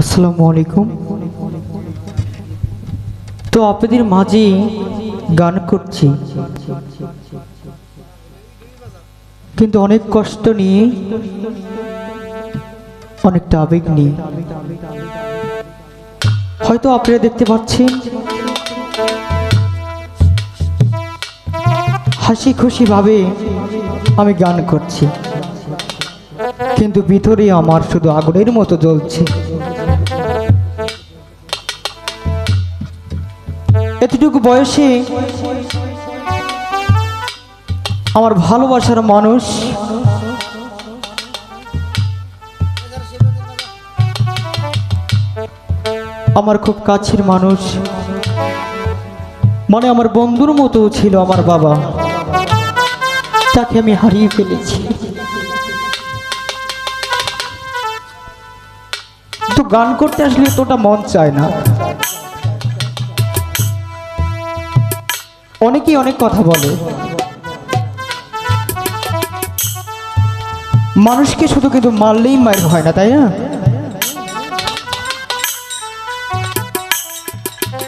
আসসালামু আলাইকুম। তো আপনাদের মাঝে গান করছি। কিন্তু অনেক কষ্ট নিয়ে অনেকটা আবেগ নিয়ে। হয়তো আপনারা দেখতে পাচ্ছেন। হাসি খুশি ভাবে আমি গান করছি। কিন্তু ভিতরে আমার শুধু আগুনের মতো জ্বলছে। এতটুকু বয়সে আমার ভালোবাসার মানুষ আমার খুব কাছের মানুষ। মানে আমার বন্ধুর মতো ছিল আমার বাবা। তাকে আমি হারিয়ে ফেলেছি। গান করতে আসলে তোটা মন চায় না। অনেকেই অনেক কথা বলে। মানুষকে শুধু কিন্তু মারলেই মায়ের হয় না, তাই না?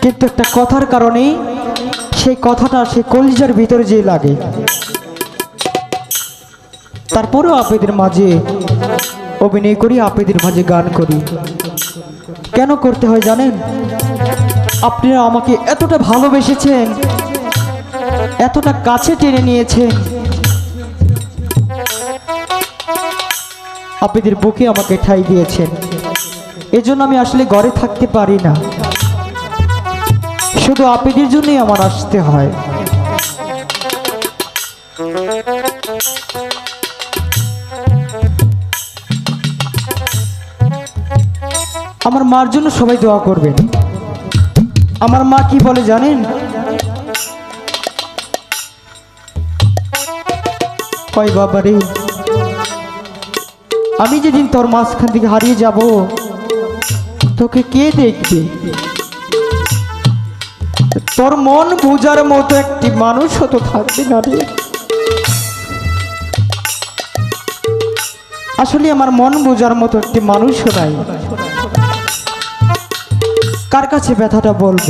কিন্তু একটা কথার কারণেই সেই কথাটা সে কলিজার ভিতরে যে লাগে। তারপরেও আপনাদের মাঝে অভিনয় করি, আপনাদের মাঝে গান করি। কেন করতে হয় জানেন? আপনারা আমাকে এতটা ভালোবেসেছেন, এতটা কাছে টেনে নিয়েছেন। আপনাদের বুকে আমাকে ঠাই দিয়েছেন। এজন্য আমি আসলে ঘরে থাকতে পারি না। শুধু আপনাদের জন্যই আমার আসতে হয়। আমার মার জন্য সবাই দোয়া করবেন। আমার মা কি বলে জানেন? কয় বাবারে আমি যেদিন তোর মাঝখান থেকে হারিয়ে যাব, তোকে কে দেখবে? তোর মন বোঝার মতো একটি মানুষ হতো থাকবে না রে। আসলে আমার মন বোঝার মতো একটি মানুষও নাই। কার কাছে ব্যথাটা বলব?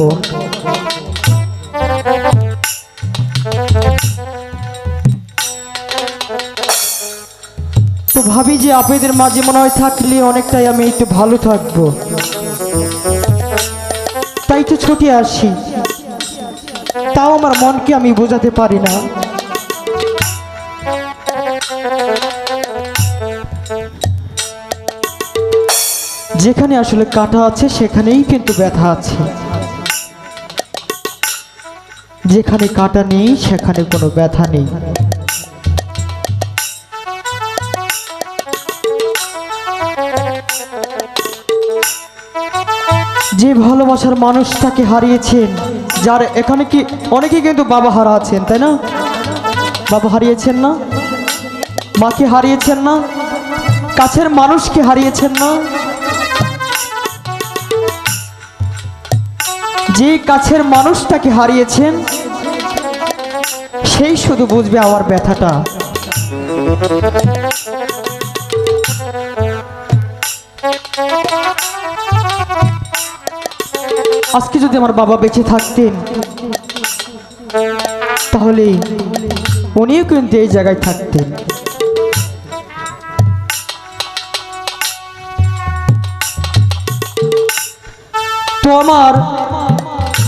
তো ভাবি যে আপনাদের মাঝে মনে হয় থাকলে অনেকটাই আমি একটু ভালো থাকব। তাই তো ছুটে আসি। তাও আমার মনকে আমি বোঝাতে পারি না। যেখানে আসলে কাটা আছে, সেখানেই কিন্তু ব্যথা আছে। যেখানে কাটা নেই, সেখানে কোনো ব্যথা নেই। যে ভালোবাসার মানুষটাকে হারিয়েছেন, যার এখানে কি অনেকেই কিন্তু বাবা হারা আছেন, তাই না? বাবা হারিয়েছেন না? মাকে হারিয়েছেন না? কাছের মানুষকে হারিয়েছেন না? যে কাছের মানুষটাকে হারিয়েছেন, সেই শুধু বুঝবে আমার ব্যথাটা। আজকে যদি আমার বাবা বেঁচে থাকতেন, তাহলে উনিও কিন্তু এই জায়গায় থাকতেন। তো আমার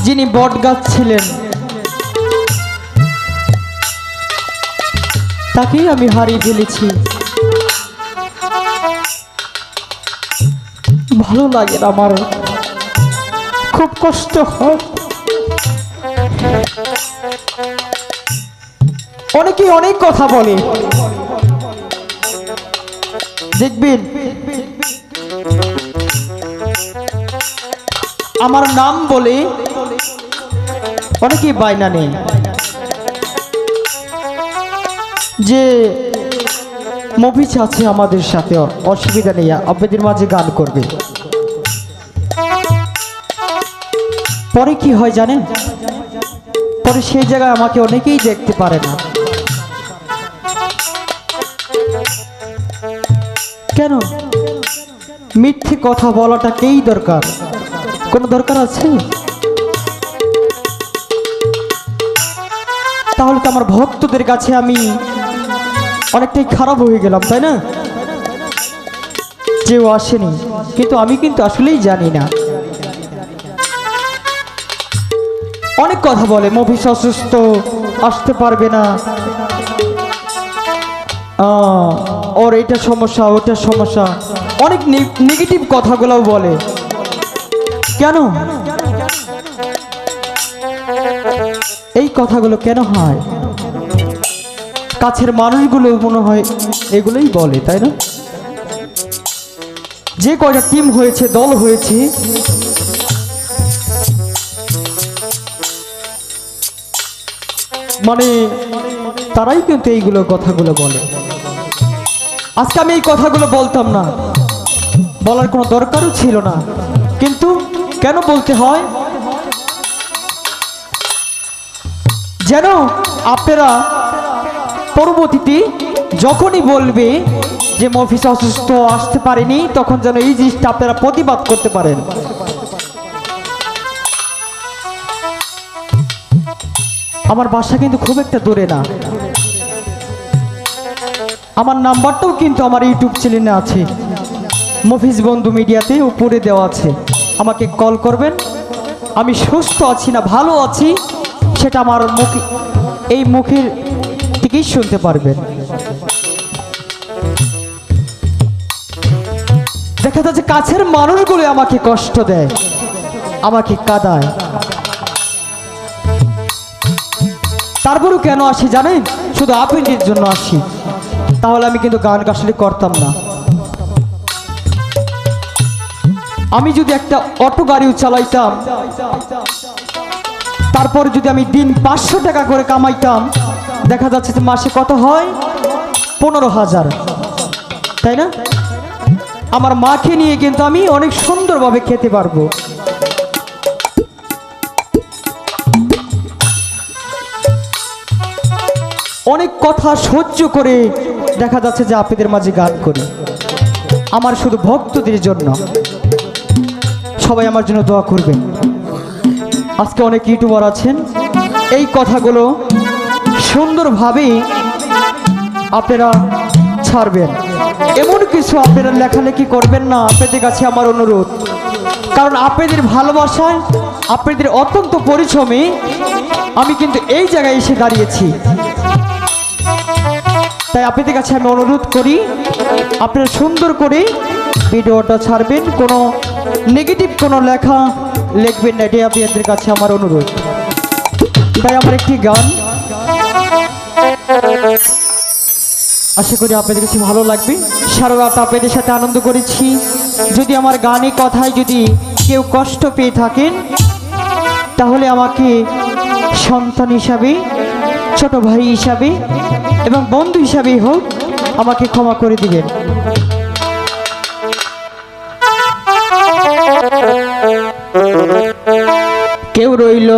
যিনি বট গাছ ছিলেন। তাকেই আমি হারিয়ে ফেলেছি। ভালো লাগে আমার। খুব কষ্ট হয়। অনেকেই অনেক কথা বলে। দেখবেন, আমার নাম বলে অনেকেই বায়না নেই। যে মফিজ আছে আমাদের সাথে, অসুবিধা নেই, আপনাদের মাঝে গান করবে। পরে কি হয় জানেন? পরে সেই জায়গায় আমাকে অনেকেই দেখতে পারে না। কেন? মিথ্যে কথা বলাটাকেই দরকার? কোনো দরকার আছে? তাহলে তো আমার ভক্তদের কাছে আমি অনেকটাই খারাপ হয়ে গেলাম, তাই না? কেউ আসেনি, কিন্তু আমি কিন্তু আসলেই জানি না। অনেক কথা বলে, মফিস অসুস্থ, আসতে পারবে না। ওর এটা সমস্যা, ওটা সমস্যা। অনেক নেগেটিভ কথাগুলোও বলে। কেন? এই কথাগুলো কেন হয়? কাছের মানুষগুলো মনে হয় এগুলোই বলে, তাই না? যে কয়টা টিম হয়েছে, দল হয়েছে মানে তারাই কিন্তু এইগুলো কথাগুলো বলে। আজকে আমি এই কথাগুলো বলতাম না, বলার কোনো দরকারও ছিল না। কিন্তু কেন বলতে হয়? যেন আপনারা পরবর্তীতে যখনই বলবে যে মফিস অসুস্থ আসতে পারেনি, তখন যেন এই জিনিসটা আপনারা প্রতিবাদ করতে পারেন। আমার বাসা কিন্তু খুব একটা দূরে না। আমার নাম্বারটাও কিন্তু আমার ইউটিউব চ্যানেলে আছে। মফিজ বন্ধু মিডিয়াতে উপরে দেওয়া আছে। আমাকে কল করবেন। আমি সুস্থ আছি না, ভালো আছি। সেটা আমার মুখ এই মুখের থেকেই শুনতে পারবেন। দেখা যাচ্ছে কাছের মানুষগুলো আমাকে কষ্ট দেয়, আমাকে কাদায়। তারপরেও কেন আসি জানেন? শুধু আপনাদের জন্য আসি। তাহলে আমি কিন্তু গান আসলে করতাম না। আমি যদি একটা অটো গাড়িও চালাইতাম তারপর যদি আমি দিন পাঁচশো টাকা করে কামাইতাম, দেখা যাচ্ছে যে মাসে কত হয়? পনেরো হাজার। তাই না? আমার মাকে নিয়ে কিন্তু আমি অনেক সুন্দরভাবে খেতে পারব। অনেক কথা সহ্য করে দেখা যাচ্ছে যে আপনাদের মাঝে গান করি। আমার শুধু ভক্তদের জন্য। সবাই আমার জন্য দোয়া করবেন। আজকে অনেক ইউটিউবার আছেন। এই কথাগুলো সুন্দরভাবে আপনারা ছাড়বেন। এমন কিছু আপনারা লেখালেখি করবেন না, আপনাদের কাছে আমার অনুরোধ। কারণ আপনাদের ভালোবাসায়, আপনাদের অত্যন্ত পরিশ্রমে আমি কিন্তু এই জায়গায় এসে দাঁড়িয়েছি। তাই আপনাদের কাছে আমি অনুরোধ করি, আপনারা সুন্দর করে ভিডিওটা ছাড়বেন, কোনো নেগেটিভ কোনো লেখা লিখবেন না, এটাই আপনাদের কাছে আমার অনুরোধ। তাই আমার একটি গান। আশা করি আপনাদের কাছে ভালো লাগবে। সারা রাত আপনাদের সাথে আনন্দ করেছি। যদি আমার গানে কথায় যদি কেউ কষ্ট পেয়ে থাকেন, তাহলে আমাকে সন্তান হিসাবে, ছোট ভাই হিসাবে এবং বন্ধু হিসাবেই হোক, আমাকে ক্ষমা করে দিবেন। কেউ রইল